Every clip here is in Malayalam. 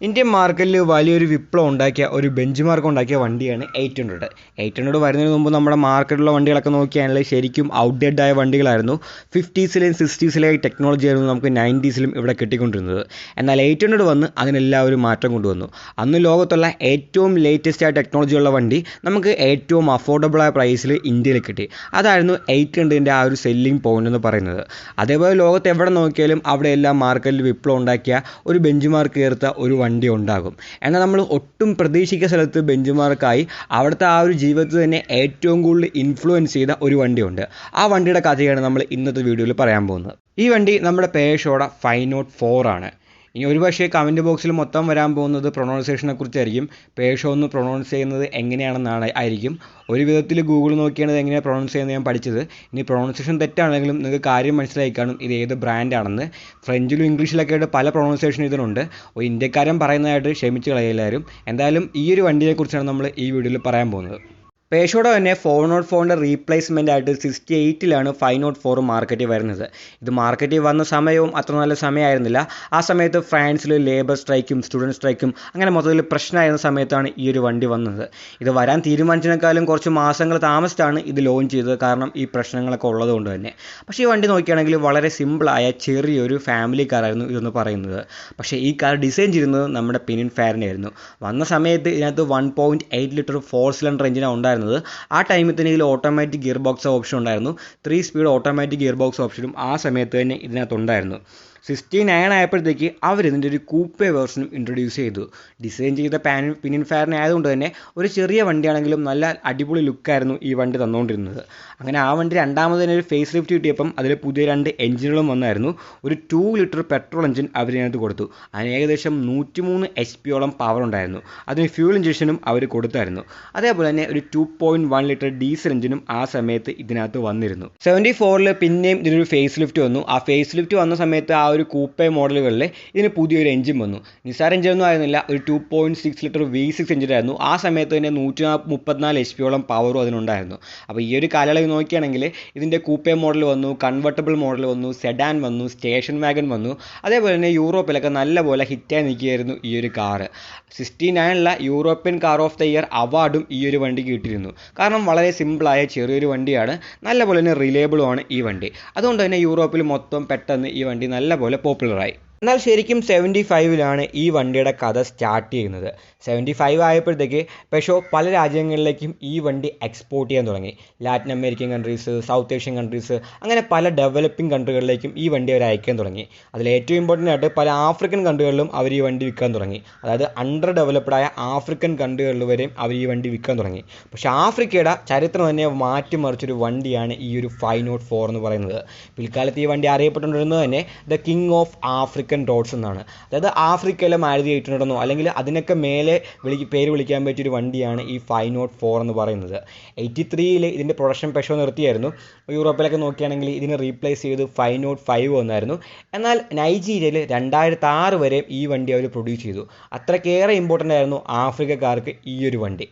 Indian മാർക്കറ്റിൽ വലിയൊരു വിപ്ലവം ഉണ്ടാക്കിയ ഒരു ബെഞ്ച് മാർക്ക് ഉണ്ടാക്കിയ വണ്ടിയാണ് എയ്റ്റ് ഹൺഡ്രഡ് എയ്റ്റ് ഹൺഡ്രഡ് വരുന്നതിന് മുമ്പ് നമ്മുടെ മാർക്കറ്റിലുള്ള വണ്ടികളൊക്കെ നോക്കിയാണെങ്കിൽ ശരിക്കും ഔട്ട്ഡേറ്റഡ് ആയ വണ്ടികളായിരുന്നു. ഫിഫ്റ്റീസിലെയും സിക്സ്റ്റീസിലെ ടെക്നോളജി ആയിരുന്നു നമുക്ക് നയന്റീസിലും ഇവിടെ കിട്ടിക്കൊണ്ടിരുന്നത്. എന്നാൽ എയ്റ്റ് ഹൺഡ്രഡ് വന്ന് അതിനെല്ലാവരും മാറ്റം കൊണ്ടുവന്നു. അന്ന് ലോകത്തുള്ള ഏറ്റവും ലേറ്റസ്റ്റ് ആയ ടെക്നോളജി ഉള്ള വണ്ടി നമുക്ക് ഏറ്റവും അഫോർഡബിൾ ആയ പ്രൈസിൽ ഇന്ത്യയിൽ കിട്ടി. അതായിരുന്നു എയ്റ്റ് ഹൺഡ്രഡിന്റെ ആ ഒരു സെല്ലിംഗ് പോയിന്റ് എന്ന് പറയുന്നത്. അതേപോലെ ലോകത്ത് എവിടെ നോക്കിയാലും അവിടെയെല്ലാം മാർക്കറ്റിൽ വിപ്ലവം ഉണ്ടാക്കിയ ഒരു ബെഞ്ച് മാർക്ക് ഒരു വണ്ടി ഉണ്ടാകും. എന്നാൽ നമ്മൾ ഒട്ടും പ്രതീക്ഷിക്കുന്ന സ്ഥലത്ത് ബെഞ്ച് മാർക്കായി അവിടുത്തെ ആ ഒരു ജീവിതത്തിൽ തന്നെ ഏറ്റവും കൂടുതൽ ഇൻഫ്ലുവൻസ് ചെയ്ത ഒരു വണ്ടിയുണ്ട്. ആ വണ്ടിയുടെ കഥയാണ് നമ്മൾ ഇന്നത്തെ വീഡിയോയിൽ പറയാൻ പോകുന്നത്. ഈ വണ്ടി നമ്മുടെ പേഷോടെ ഫൈവ് നോട്ട് ഫോർ ആണ്. ഇനി ഒരുപക്ഷെ കമന്റ് ബോക്സിൽ മൊത്തം വരാൻ പോകുന്നത് പ്രൊണൗൺസിയേഷനെ കുറിച്ചായിരിക്കും പേഷോ ഒന്ന് പ്രൊണൗൺസ് ചെയ്യുന്നത് എങ്ങനെയാണെന്നാണ് ആയിരിക്കും. ഒരു വിധത്തിൽ ഗൂഗിൾ നോക്കിയാണ് ഇത് എങ്ങനെയാണ് പ്രൊണൗൺസ് ചെയ്യുന്നത് ഞാൻ പഠിച്ചത്. ഇനി പ്രൊണൗൺസിയേഷൻ തെറ്റാണെങ്കിലും നിങ്ങൾക്ക് കാര്യം മനസ്സിലായി കാണും ഇത് ഏത് ബ്രാൻഡാണെന്ന് ഫ്രഞ്ചിലും ഇംഗ്ലീഷിലൊക്കെ ആയിട്ട് പല പ്രൊണൗൺസിയേഷൻ ഇതിനുണ്ട് ഒരു ഇന്ത്യക്കാരൻ പറയുന്നതായിട്ട് ക്ഷമിച്ച് കളയെല്ലാവരും എന്തായാലും ഈ ഒരു വണ്ടിയെക്കുറിച്ചാണ് നമ്മൾ ഈ വീഡിയോയിൽ പറയാൻ പോകുന്നത്. പേഷോടെ തന്നെ ഫോർ നോട്ട് ഫോറിന്റെ റീപ്ലേസ്മെന്റ് ആയിട്ട് സിക്സ്റ്റി എയ്റ്റിലാണ് ഫൈവ് നോട്ട് ഫോർ മാർക്കറ്റിൽ വരുന്നത്. ഇത് മാർക്കറ്റിൽ വന്ന സമയവും അത്ര നല്ല സമയമായിരുന്നില്ല. ആ സമയത്ത് ഫ്രാൻസിൽ ലേബർ സ്ട്രൈക്കും സ്റ്റുഡന്റ് സ്ട്രൈക്കും അങ്ങനെ മൊത്തത്തിൽ പ്രശ്നമായിരുന്ന സമയത്താണ് ഈ ഒരു വണ്ടി വന്നത്. ഇത് വരാൻ തീരുമാനിച്ചതിനേക്കാളും കുറച്ച് മാസങ്ങൾ താമസിച്ചാണ് ഇത് ലോഞ്ച് ചെയ്തത്. കാരണം ഈ പ്രശ്നങ്ങളൊക്കെ ഉള്ളതുകൊണ്ട് തന്നെ. പക്ഷേ ഈ വണ്ടി നോക്കുകയാണെങ്കിൽ വളരെ സിമ്പിളായ ചെറിയൊരു ഫാമിലി കാറായിരുന്നു ഇതെന്ന് പറയുന്നത്. പക്ഷേ ഈ കാർ ഡിസൈൻ ചെയ്യുന്നത് നമ്മുടെ പിനിൻ ഫാറിനായിരുന്നു വന്ന സമയത്ത് ഇതിനകത്ത് one point eight litre four cylinder എഞ്ചിനാണ് ഉണ്ടായിരുന്നത്. ആ ടൈമിൽ തന്നെ ഇതിൽ ഓട്ടോമാറ്റിക് ഗിയർ ബോക്സ് ഓപ്ഷൻ ഉണ്ടായിരുന്നു. Three speed automatic gear box ഓപ്ഷനും ആ സമയത്ത് തന്നെ ഇതിനകത്ത് ഉണ്ടായിരുന്നു സിക്സ്റ്റി നയൻ ആയപ്പോഴത്തേക്ക് അവർ ഇതിന്റെ ഒരു കൂപ്പേ വേർഷനും ഇൻട്രൊഡ്യൂസ് ചെയ്തു. ഡിസൈൻ ചെയ്ത പാൻ പിനിൻ ഫയറിനെ ആയതുകൊണ്ട് തന്നെ ഒരു ചെറിയ വണ്ടിയാണെങ്കിലും നല്ല അടിപൊളി ലുക്കായിരുന്നു ഈ വണ്ടി തന്നുകൊണ്ടിരുന്നത് അങ്ങനെ ആ വണ്ടി രണ്ടാമത് തന്നെ ഒരു ഫേസ് ലിഫ്റ്റ് കിട്ടിയപ്പം അതിൽ പുതിയ രണ്ട് എഞ്ചിനുകളും വന്നായിരുന്നു. ഒരു ടു ലിറ്റർ പെട്രോൾ എഞ്ചിൻ അവരിനകത്ത് കൊടുത്തു. അതിന് ഏകദേശം നൂറ്റിമൂന്ന് എച്ച് പിയോളം പവർ ഉണ്ടായിരുന്നു. അതിന് ഫ്യൂൾ ഇഞ്ചക്ഷനും അവർ കൊടുത്തായിരുന്നു. അതേപോലെ തന്നെ ഒരു two point one litre diesel എഞ്ചിനും ആ സമയത്ത് ഇതിനകത്ത് വന്നിരുന്നു. സെവന്റി ഫോറിൽ പിന്നെയും ഇതിനൊരു ഫേസ് ലിഫ്റ്റ് വന്നു. ആ ഫേസ് ലിഫ്റ്റ് വന്ന സമയത്ത് ആ ഒരു കൂപ്പെ മോഡലുകളിൽ ഇതിന് പുതിയൊരു എഞ്ചിൻ വന്നു. നിസാർ എഞ്ചിനൊന്നും ആയിരുന്നില്ല. ഒരു two point six litre V six എഞ്ചിനായിരുന്നു ആ സമയത്ത് തന്നെ നൂറ്റി മുപ്പത്തിനാല് എച്ച് പിയോളം പവറും അതിനുണ്ടായിരുന്നു. അപ്പോൾ ഈ ഒരു കാലയളവ് നോക്കുകയാണെങ്കിൽ ഇതിന്റെ കൂപ്പെ മോഡൽ വന്നു കൺവെർട്ടബിൾ മോഡൽ വന്നു സെഡാൻ വന്നു സ്റ്റേഷൻ വാഗൺ വന്നു. അതേപോലെ തന്നെ യൂറോപ്പിലൊക്കെ നല്ലപോലെ ഹിറ്റായി നിൽക്കുകയായിരുന്നു ഈ ഒരു car sixty നയനിലെ European car of the year അവാർഡും ഈ ഒരു വണ്ടിക്ക് കിട്ടിയിരുന്നു. കാരണം വളരെ സിമ്പിളായ ചെറിയൊരു വണ്ടിയാണ്. നല്ലപോലെ തന്നെ റിലേബിളുമാണ് ഈ വണ്ടി. അതുകൊണ്ട് തന്നെ യൂറോപ്പിൽ മൊത്തം പെട്ടെന്ന് ഈ വണ്ടി നല്ലപോലെ പോപ്പുലറായി. എന്നാൽ ശരിക്കും സെവന്റി ഫൈവിലാണ് ഈ വണ്ടിയുടെ കഥ സ്റ്റാർട്ട് ചെയ്യുന്നത്. സെവന്റി ഫൈവ് ആയപ്പോഴത്തേക്ക് പെഷോ പല രാജ്യങ്ങളിലേക്കും ഈ വണ്ടി എക്സ്പോർട്ട് ചെയ്യാൻ തുടങ്ങി. Latin American countries South Asian countries അങ്ങനെ പല ഡെവലപ്പിംഗ് കൺട്രികളിലേക്കും ഈ വണ്ടി അവർ അയക്കാൻ തുടങ്ങി. അതിൽ ഏറ്റവും ഇമ്പോർട്ടന്റ് ആയിട്ട് പല ആഫ്രിക്കൻ കൺട്രികളിലും അവർ ഈ വണ്ടി വിൽക്കാൻ തുടങ്ങി. അതായത് അണ്ടർ ഡെവലപ്ഡായ ആഫ്രിക്കൻ കൺട്രികളിൽ വരെയും അവർ ഈ വണ്ടി വിൽക്കാൻ തുടങ്ങി. പക്ഷേ ആഫ്രിക്കയുടെ ചരിത്രം തന്നെ മാറ്റിമറിച്ചൊരു വണ്ടിയാണ് ഈ ഒരു ഫൈവ് നോട്ട് ഫോർ എന്ന് പറയുന്നത്. പിൽക്കാലത്ത് ഈ വണ്ടി അറിയപ്പെട്ടുകൊണ്ടിരുന്നത് തന്നെ the king of African dots എന്നാണ്. അതായത് ആഫ്രിക്കയിലെ മാരുതി എയ്റ്റ് ഹൺഡ്രഡെന്നോ അല്ലെങ്കിൽ അതിനൊക്കെ മേലെ വിളി പേര് വിളിക്കാൻ പറ്റിയൊരു വണ്ടിയാണ് ഈ ഫൈവ് നോട്ട് ഫോർ എന്ന് പറയുന്നത്. എയ്റ്റി ത്രീയിൽ ഇതിന്റെ പ്രൊഡക്ഷൻ പെഷോ നിർത്തിയായിരുന്നു. യൂറോപ്പിലൊക്കെ നോക്കുകയാണെങ്കിൽ ഇതിനെ റീപ്ലേസ് ചെയ്ത് ഫൈവ് നോട്ട് ഫൈവ് വന്നായിരുന്നു. എന്നാൽ നൈജീരിയയിൽ രണ്ടായിരത്തി ആറ് വരെ ഈ വണ്ടി അവർ പ്രൊഡ്യൂസ് ചെയ്തു. അത്രയ്ക്കേറെ ഇമ്പോർട്ടന്റ് ആയിരുന്നു ആഫ്രിക്കക്കാർക്ക് ഈ ഒരു വണ്ടി.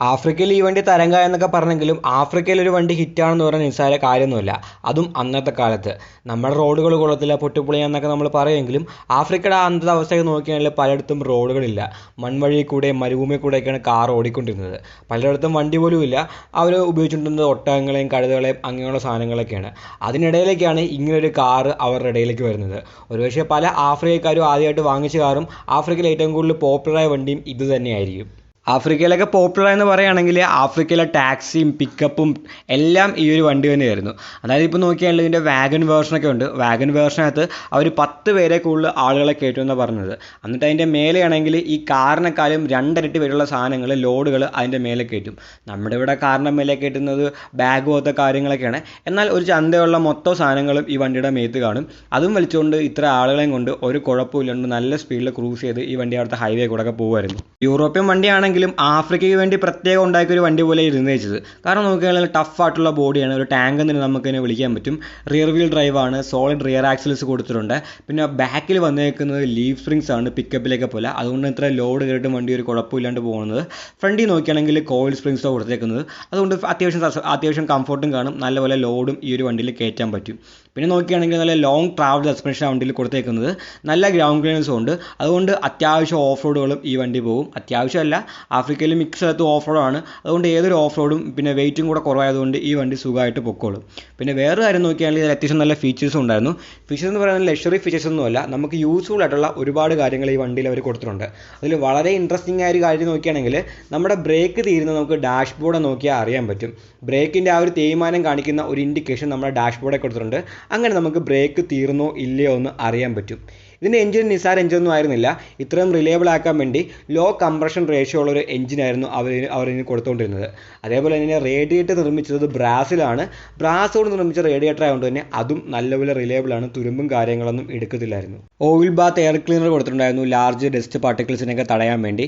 ആഫ്രിക്കയിൽ ഈ വണ്ടി തരംഗ എന്നൊക്കെ പറഞ്ഞെങ്കിലും ആഫ്രിക്കയിൽ ഒരു വണ്ടി ഹിറ്റാണെന്ന് പറഞ്ഞാൽ നിസ്സാര കാര്യമൊന്നുമില്ല. അതും അന്നത്തെ കാലത്ത്. നമ്മുടെ റോഡുകൾ കൊള്ളത്തില്ല പൊട്ടിപ്പൊളിയാന്നൊക്കെ നമ്മൾ പറയുമെങ്കിലും ആഫ്രിക്കയുടെ അന്നത്തെ അവസ്ഥയൊക്കെ നോക്കിയാണെങ്കിൽ പലയിടത്തും റോഡുകളില്ല. മൺവഴി കൂടെ മരുഭൂമി കൂടെയൊക്കെയാണ് കാർ ഓടിക്കൊണ്ടിരുന്നത്. പലയിടത്തും വണ്ടി പോലും ഇല്ല. അവർ ഉപയോഗിച്ചുകൊണ്ടിരുന്നത് ഒട്ടകങ്ങളെയും കഴുതകളെയും അങ്ങനെയുള്ള സാധനങ്ങളൊക്കെയാണ്. അതിനിടയിലേക്കാണ് ഇങ്ങനൊരു കാർ അവരുടെ ഇടയിലേക്ക് വരുന്നത്. ഒരുപക്ഷെ പല ആഫ്രിക്കക്കാരും ആദ്യമായിട്ട് വാങ്ങിച്ച കാറും ആഫ്രിക്കയിൽ ഏറ്റവും കൂടുതൽ പോപ്പുലറായ വണ്ടിയും ഇത് തന്നെയായിരിക്കും. ആഫ്രിക്കയിലൊക്കെ പോപ്പുലർ എന്ന് പറയുകയാണെങ്കിൽ ആഫ്രിക്കയിലെ ടാക്സിയും പിക്കപ്പും എല്ലാം ഈ ഒരു വണ്ടി തന്നെയായിരുന്നു. അതായത് ഇപ്പോൾ നോക്കിയാൽ ഇതിന്റെ വാഗൺ വേർഷനൊക്കെ ഉണ്ട്. വാഗൺ വേർഷനകത്ത് അവർ പത്ത് പേരെ കൂടുതൽ ആളുകളെ കയറ്റുമെന്നാണ് പറഞ്ഞത്. എന്നിട്ട് അതിന്റെ മേലെയാണെങ്കിൽ ഈ കാറിനെക്കാളും രണ്ടരട്ടി വരെയുള്ള സാധനങ്ങൾ ലോഡുകൾ അതിന്റെ മേലെ കയറ്റും. നമ്മുടെ ഇവിടെ കാറിന്റെ മേലെ കയറ്റുന്നത് ബാഗ് പോലത്തെ കാര്യങ്ങളൊക്കെയാണ്. എന്നാൽ ഒരു ചന്തയുള്ള മൊത്തം സാധനങ്ങളും ഈ വണ്ടിയുടെ മേത്ത് കാണും. അതും വലിച്ചുകൊണ്ട് ഇത്ര ആളുകളെയും കൊണ്ട് ഒരു കുഴപ്പമില്ലാണ്ട് നല്ല സ്പീഡിൽ ക്രൂസ് ചെയ്ത് ഈ വണ്ടി അവിടുത്തെ ഹൈവേ കൂടെ ഒക്കെ പോകുമായിരുന്നു യൂറോപ്യൻ വണ്ടിയാണെങ്കിൽ നോക്കുകയാണെങ്കിലും ആഫ്രിക്കയ്ക്ക് വേണ്ടി പ്രത്യേകം ഉണ്ടാക്കിയ ഒരു വണ്ടി പോലെ ഇരുന്ന് വെച്ചത്. കാരണം നോക്കുകയാണെങ്കിൽ ടഫ് ആയിട്ടുള്ള ബോഡിയാണ്. ഒരു ടാങ്ക് എന്ന് നമുക്ക് തന്നെ വിളിക്കാൻ പറ്റും. റിയർ വീൽ ഡ്രൈവ് ആണ്. സോളിഡ് റിയർ ആക്സിൽസ് കൊടുത്തിട്ടുണ്ട്. പിന്നെ ബാക്കിൽ വന്നേക്കുന്നത് ലീഫ് സ്പ്രിങ്സ് ആണ്. പിക്കപ്പിലേക്ക് പോലെ. അതുകൊണ്ട് ഇത്ര ലോഡ് കയറിയിട്ട് വണ്ടി ഒരു കുഴപ്പമില്ലാണ്ട് പോകുന്നത്. ഫ്രണ്ടിൽ നോക്കുകയാണെങ്കിൽ കോയിൽ സ്പ്രിങ്സോ കൊടുത്തേക്കുന്നത്. അതുകൊണ്ട് അത്യാവശ്യം അത്യാവശ്യം കംഫർട്ടും കാണും. നല്ലപോലെ ലോഡും ഈ ഒരു വണ്ടിയിൽ കയറ്റാൻ പറ്റും. പിന്നെ നോക്കുകയാണെങ്കിൽ നല്ല ലോങ് ട്രാവൽ സസ്പെൻഷൻ വണ്ടിയിൽ കൊടുത്തേക്കുന്നത്. നല്ല ഗ്രൗണ്ട് ക്ലിയറൻസും ഉണ്ട്. അതുകൊണ്ട് അത്യാവശ്യം ഓഫ് റോഡുകളും ഈ വണ്ടി പോകും. അത്യാവശ്യമല്ല. ആഫ്രിക്കയിൽ മിക്ക സ്ഥലത്തും ഓഫ് റോഡാണ് അതുകൊണ്ട് ഏതൊരു ഓഫ് റോഡും പിന്നെ വെയിറ്റും കൂടെ കുറവായതുകൊണ്ട് ഈ വണ്ടി സുഖമായിട്ട് പൊക്കോളും. പിന്നെ വേറെ കാര്യം നോക്കിയാണെങ്കിൽ ഇതിൽ അത്യാവശ്യം നല്ല ഫീച്ചേഴ്സും ഉണ്ടായിരുന്നു. ഫീച്ചേഴ്സ് എന്ന് പറയുന്നത് ലക്ഷറി ഫീച്ചേഴ്സ് ഒന്നുമല്ല നമുക്ക് യൂസ്ഫുൾ ആയിട്ടുള്ള ഒരുപാട് കാര്യങ്ങൾ ഈ വണ്ടിയിൽ അവർ കൊടുത്തിട്ടുണ്ട്. അതിൽ വളരെ ഇൻട്രസ്റ്റിംഗ് ആയ ഒരു കാര്യം നോക്കിയാണെങ്കിൽ നമ്മുടെ ബ്രേക്ക് തീരുന്നത് നമുക്ക് ഡാഷ് ബോർഡ് നോക്കിയാൽ അറിയാൻ പറ്റും. ബ്രേക്കിന്റെ ആ ഒരു തേയ്മാനം കാണിക്കുന്ന ഒരു ഇൻഡിക്കേഷൻ നമ്മുടെ ഡാഷ് ബോർഡിൽ കൊടുത്തിട്ടുണ്ട്. അങ്ങനെ നമുക്ക് ബ്രേക്ക് തീർന്നോ ഇല്ലയോ എന്ന് അറിയാൻ പറ്റും. ഇതിന്റെ എഞ്ചിൻ നിസാർ എഞ്ചിനൊന്നും ആയിരുന്നില്ല. ഇത്രയും റിലയബിൾ ആക്കാൻ വേണ്ടി ലോ കംപ്രഷൻ റേഷ്യോ ഉള്ള ഒരു എഞ്ചിനായിരുന്നു അവർ ഇതിന് കൊടുത്തുകൊണ്ടിരുന്നത് അതേപോലെ തന്നെ റേഡിയേറ്റർ നിർമ്മിച്ചത് ബ്രാസിലാണ്. ബ്രാസ് കൊണ്ട് നിർമ്മിച്ച റേഡിയേറ്റർ ആയതുകൊണ്ട് തന്നെ അതും നല്ലപോലെ റിലയബിൾ ആണ്. തുരുമ്പും കാര്യങ്ങളൊന്നും എടുക്കത്തില്ലായിരുന്നു. ഓയിൽ ബാത്ത് എയർ ക്ലീനർ കൊടുത്തിട്ടുണ്ടായിരുന്നു. ലാർജ് ഡസ്റ്റ് പാർട്ടിക്കിൾസിനൊക്കെ തടയാൻ വേണ്ടി.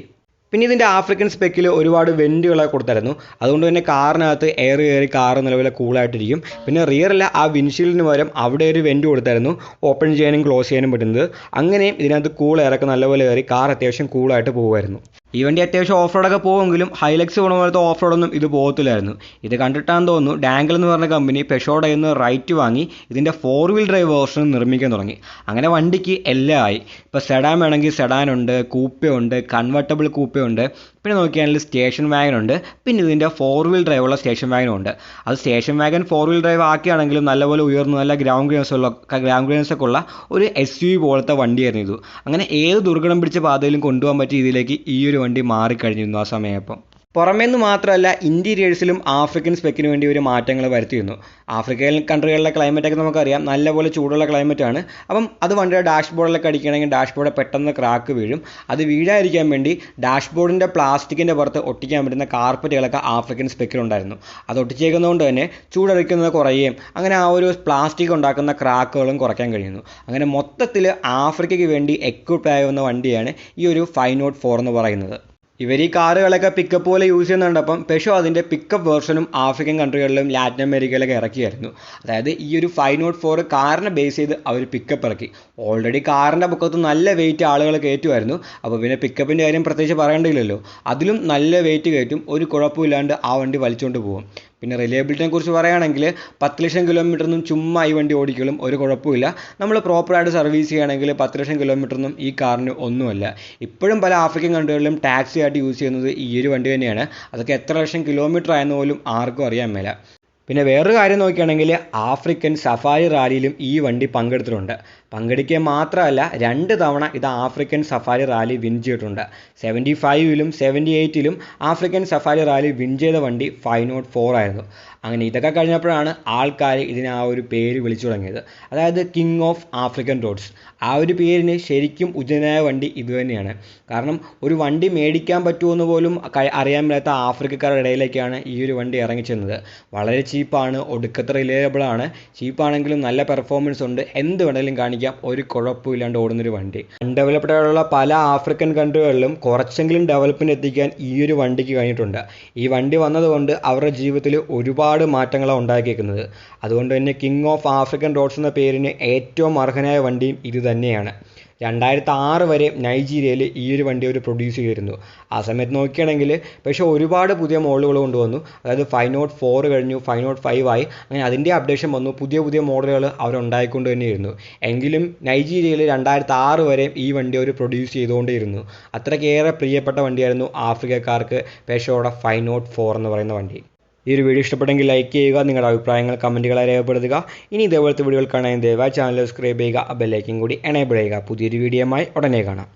പിന്നെ ഇതിന്റെ ആഫ്രിക്കൻ സ്പെക്കിൽ ഒരുപാട് വെന്റുകളൊക്കെ കൊടുത്തായിരുന്നു അതുകൊണ്ട് തന്നെ കാറിനകത്ത് എയർ കയറി കാറ് നിലവിലെ കൂളായിട്ടിരിക്കും പിന്നെ റിയറിൽ ആ വിൻഷീൽഡിന് പകരം അവിടെ ഒരു വെന്റ് കൊടുത്തായിരുന്നു ഓപ്പൺ ചെയ്യാനും ക്ലോസ് ചെയ്യാനും പറ്റുന്നത്. അങ്ങനെയും ഇതിനകത്ത് കൂൾ എയറൊക്കെ നല്ലപോലെ കയറി കാർ അത്യാവശ്യം കൂളായിട്ട് പോകുമായിരുന്നു. ഈ വണ്ടി അത്യാവശ്യം ഓഫ് റോഡൊക്കെ പോകുമെങ്കിലും ഹൈലക്സ് പോണ പോലത്തെ ഓഫ് റോഡൊന്നും ഇത് പോകത്തില്ലായിരുന്നു. ഇത് കണ്ടിട്ടാന്ന് തോന്നുന്നു ഡാങ്കിൾ എന്ന് പറഞ്ഞ കമ്പനി പെഷോടെ നിന്ന് റൈറ്റ് വാങ്ങി ഇതിന്റെ ഫോർ വീൽ ഡ്രൈവ് വേർഷൻ നിർമ്മിക്കാൻ തുടങ്ങി. അങ്ങനെ വണ്ടിക്ക് എല്ലാം ആയി. ഇപ്പോൾ സെഡാൻ വേണമെങ്കിൽ സെഡാൻ ഉണ്ട് കൂപ്പ ഉണ്ട് കൺവെർട്ടബിൾ കൂപ്പയുണ്ട് പിന്നെ നോക്കിയാണെങ്കിൽ സ്റ്റേഷൻ വാഗൻ ഉണ്ട്. പിന്നെ ഇതിന്റെ ഫോർ വീൽ ഡ്രൈവുള്ള സ്റ്റേഷൻ വാഗനും ഉണ്ട്. അത് station wagon four wheel drive ആക്കിയാണെങ്കിലും നല്ലപോലെ ഉയർന്നു നല്ല ഗ്രൗണ്ട് ക്ലിയൻസ് ഉള്ള ഗ്രൗണ്ട് ക്ലിയൻസ് ഒക്കെ ഉള്ള ഒരു എസ് യു പോലത്തെ വണ്ടിയായിരുന്നു ഇത്. അങ്ങനെ ഏത് ദുർഘടം പിടിച്ച പാതയിലും കൊണ്ടുപോകാൻ പറ്റിയ ഇതിലേക്ക് ഈ ഒരു വണ്ടി മാറിക്കഴിഞ്ഞിരുന്നു ആ സമയപ്പം. പുറമേന്ന് മാത്രമല്ല ഇന്റീരിയേഴ്സിലും ആഫ്രിക്കൻ സ്പെക്കിന് വേണ്ടി ഒരു മാറ്റങ്ങൾ വരുത്തിയിരുന്നു. ആഫ്രിക്കൻ കൺട്രികളിലെ ക്ലൈമറ്റൊക്കെ നമുക്കറിയാം. നല്ലപോലെ ചൂടുള്ള ക്ലൈമറ്റാണ് അപ്പം അത് വണ്ടിയുടെ ഡാഷ്ബോർഡിലൊക്കെ അടിക്കുകയാണെങ്കിൽ ഡാഷ്ബോർഡ് പെട്ടെന്ന് ക്രാക്ക് വീഴും. അത് വീഴാതിരിക്കാൻ വേണ്ടി ഡാഷ്ബോർഡിന്റെ പ്ലാസ്റ്റിക്കിന്റെ പുറത്ത് ഒട്ടിക്കാൻ പറ്റുന്ന കാർപ്പറ്റുകളൊക്കെ ആഫ്രിക്കൻ സ്പെക്കിലുണ്ടായിരുന്നു അത് ഒട്ടിച്ചേക്കുന്നതുകൊണ്ട് തന്നെ ചൂടടിക്കുന്നത് കുറയുകയും അങ്ങനെ ആ ഒരു പ്ലാസ്റ്റിക് ഉണ്ടാക്കുന്ന ക്രാക്കുകളും കുറയ്ക്കാൻ കഴിയുന്നു. അങ്ങനെ മൊത്തത്തിൽ ആഫ്രിക്കയ്ക്ക് വേണ്ടി എക്വിപ്പ് ആവുന്ന വണ്ടിയാണ് ഈ ഒരു ഫൈവ് നോട്ട് ഫോർ എന്ന് പറയുന്നത്. ഇവർ ഈ കാറുകളൊക്കെ പിക്കപ്പ് പോലെ യൂസ് ചെയ്യുന്നുണ്ടപ്പം പെഷോ അതിന്റെ പിക്കപ്പ് വേർഷനും ആഫ്രിക്കൻ കൺട്രികളിലും ലാറ്റിൻ അമേരിക്കയിലൊക്കെ ഇറക്കിയായിരുന്നു. അതായത് ഈ ഒരു ഫൈവ് നോട്ട് ഫോർ കാറിനെ ബേസ് ചെയ്ത് അവർ പിക്കപ്പ് ഇറക്കി. ഓൾറെഡി കാറിന്റെ പൊക്കത്ത് നല്ല വെയിറ്റ് ആളുകൾ കയറ്റുമായിരുന്നു. അപ്പോൾ പിന്നെ പിക്കപ്പിന്റെ കാര്യം പ്രത്യേകിച്ച് പറയേണ്ടില്ലല്ലോ. അതിലും നല്ല വെയിറ്റ് കയറ്റും. ഒരു കുഴപ്പമില്ലാണ്ട് ആ വണ്ടി വലിച്ചുകൊണ്ട് പോകും പിന്നെ റിലയബിലിറ്റിനെ കുറിച്ച് പറയുകയാണെങ്കിൽ പത്ത് ലക്ഷം കിലോമീറ്ററൊന്നും ചുമ്മാ ഈ വണ്ടി ഓടിക്കലും ഒരു കുഴപ്പമില്ല നമ്മൾ പ്രോപ്പറായിട്ട് സർവീസ് ചെയ്യുകയാണെങ്കിൽ പത്ത് ലക്ഷം കിലോമീറ്ററൊന്നും ഈ കാറിന് ഒന്നുമല്ല. ഇപ്പോഴും പല ആഫ്രിക്കൻ കൺട്രികളിലും ടാക്സി ആയിട്ട് യൂസ് ചെയ്യുന്നത് ഈ ഒരു വണ്ടി തന്നെയാണ്. അതൊക്കെ എത്ര ലക്ഷം കിലോമീറ്റർ ആയെന്ന് പോലും ആർക്കും അറിയാൻ മേല. പിന്നെ വേറൊരു കാര്യം നോക്കുകയാണെങ്കിൽ ആഫ്രിക്കൻ സഫാരി റാലിയിലും ഈ വണ്ടി പങ്കെടുത്തിട്ടുണ്ട്. പങ്കെടുക്കുക മാത്രമല്ല രണ്ട് തവണ ഇത് ആഫ്രിക്കൻ സഫാരി റാലി വിൻ ചെയ്തിട്ടുണ്ട്. സെവന്റി ഫൈവിലും സെവന്റി എയ്റ്റിലും ആഫ്രിക്കൻ സഫാരി റാലി വിൻ ചെയ്ത വണ്ടി ഫൈവ് നോട്ട് ഫോർ ആയിരുന്നു. അങ്ങനെ ഇതൊക്കെ കഴിഞ്ഞപ്പോഴാണ് ആൾക്കാർ ഇതിന് ആ ഒരു പേര് വിളിച്ചു തുടങ്ങിയത്. അതായത് കിങ് ഓഫ് ആഫ്രിക്കൻ റോഡ്സ് ആ ഒരു പേരിന് ശരിക്കും ഉചിതനായ വണ്ടി ഇത് തന്നെയാണ്. കാരണം ഒരു വണ്ടി മേടിക്കാൻ പറ്റുമെന്ന് പോലും അറിയാൻ മേലാത്ത ആഫ്രിക്കക്കാരുടെ ഇടയിലേക്കാണ് ഈ ഒരു വണ്ടി ഇറങ്ങിച്ചെന്നത് വളരെ ചീപ്പാണ് ഒടുക്കത്ര റിലയബിൾ ആണ്. ചീപ്പാണെങ്കിലും നല്ല പെർഫോമൻസ് ഉണ്ട്. എന്ത് വേണമെങ്കിലും കാണിക്കാം. ഒരു കുഴപ്പമില്ലാണ്ട് ഓടുന്നൊരു വണ്ടി. അൺഡെവലപ്ഡ് ആയിട്ടുള്ള പല ആഫ്രിക്കൻ കൺട്രികളിലും കുറച്ചെങ്കിലും ഡെവലപ്മെന്റ് എത്തിക്കാൻ ഈ ഒരു വണ്ടിക്ക് കഴിഞ്ഞിട്ടുണ്ട്. ഈ വണ്ടി വന്നതുകൊണ്ട് അവരുടെ ജീവിതത്തിൽ ഒരുപാട് മാറ്റങ്ങളാണ് ഉണ്ടാക്കിയേക്കുന്നത്. അതുകൊണ്ട് തന്നെ കിങ് ഓഫ് ആഫ്രിക്കൻ റോഡ്സ് എന്ന പേരിന് ഏറ്റവും അർഹനായ വണ്ടിയും ഇത് തന്നെയാണ്. രണ്ടായിരത്തി ആറ് വരെ നൈജീരിയയിൽ ഈ ഒരു വണ്ടി അവർ പ്രൊഡ്യൂസ് ചെയ്തിരുന്നു. ആ സമയത്ത് നോക്കുകയാണെങ്കിൽ പക്ഷേ ഒരുപാട് പുതിയ മോഡലുകൾ കൊണ്ടുവന്നു. അതായത് ഫൈവ് നോട്ട് ഫോർ കഴിഞ്ഞു ഫൈവ് നോട്ട് ഫൈവ് ആയി. അങ്ങനെ അതിന്റെ അപ്ഡേഷൻ വന്നു. പുതിയ പുതിയ മോഡലുകൾ അവർ ഉണ്ടായിക്കൊണ്ട് തന്നെയായിരുന്നു എങ്കിലും നൈജീരിയയിൽ രണ്ടായിരത്തി ആറ് വരെ ഈ വണ്ടി അവർ പ്രൊഡ്യൂസ് ചെയ്തുകൊണ്ടേയിരുന്നു അത്രയ്ക്കേറെ പ്രിയപ്പെട്ട വണ്ടിയായിരുന്നു ആഫ്രിക്കക്കാർക്ക് പേഷോയുടെ ഫൈവ് നോട്ട് ഫോർ എന്ന് പറയുന്ന വണ്ടി. ഈ ഒരു വീഡിയോ ഇഷ്ടപ്പെട്ടെങ്കിൽ ലൈക്ക് ചെയ്യുക നിങ്ങളുടെ അഭിപ്രായങ്ങൾ കമന്റുകളായി രേഖപ്പെടുത്തുക. ഇനി ഇതേപോലത്തെ വീഡിയോകൾ കാണാൻ ദയവായി ചാനൽ സബ്സ്ക്രൈബ് ചെയ്യുക ബെല്ലൈക്കും കൂടി എനേബിൾ ചെയ്യുക. പുതിയൊരു വീഡിയോയുമായി ഉടനെ കാണാം.